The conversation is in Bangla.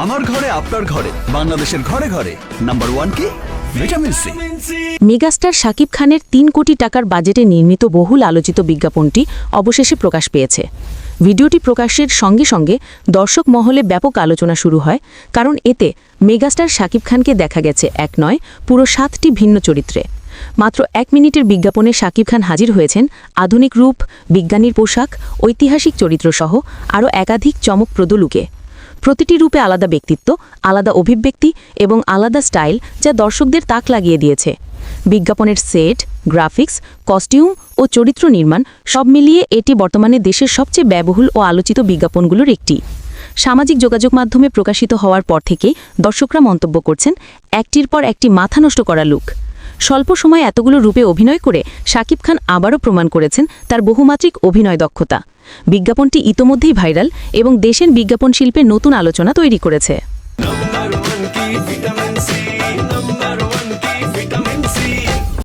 আমার ঘরে, আপনার ঘরে, বাংলাদেশের ঘরে ঘরে নাম্বার ওয়ান কি? মেগাস্টার শাকিব খানের তিন কোটি টাকার বাজেটে নির্মিত বহুল আলোচিত বিজ্ঞাপনটি অবশেষে প্রকাশ পেয়েছে। ভিডিওটি প্রকাশের সঙ্গে সঙ্গে দর্শক মহলে ব্যাপক আলোচনা শুরু হয়, কারণ এতে মেগাস্টার শাকিব খানকে দেখা গেছে এক নয়, পুরো সাতটি ভিন্ন চরিত্রে। মাত্র এক মিনিটের বিজ্ঞাপনে শাকিব খান হাজির হয়েছেন আধুনিক রূপ, বিজ্ঞানীর পোশাক, ঐতিহাসিক চরিত্রসহ আরও একাধিক চমকপ্রদ লুকে। প্রতিটি রূপে আলাদা ব্যক্তিত্ব, আলাদা অভিব্যক্তি এবং আলাদা স্টাইল যা দর্শকদের তাক লাগিয়ে দিয়েছে। বিজ্ঞাপনের সেট, গ্রাফিক্স, কস্টিউম ও চরিত্র নির্মাণ সব মিলিয়ে এটি বর্তমানে দেশের সবচেয়ে ব্যয়বহুল ও আলোচিত বিজ্ঞাপনগুলোর একটি। সামাজিক যোগাযোগ মাধ্যমে প্রকাশিত হওয়ার পর থেকেই দর্শকরা মন্তব্য করছেন, একটির পর একটি মাথা নষ্ট করা লুক। স্বল্প সময় এতগুলো রূপে অভিনয় করে শাকিব খান আবারও প্রমাণ করেছেন তার বহুমাত্রিক অভিনয় দক্ষতা। বিজ্ঞাপনটি ইতোমধ্যেই ভাইরাল এবং দেশের বিজ্ঞাপন শিল্পে নতুন আলোচনা তৈরি করেছে।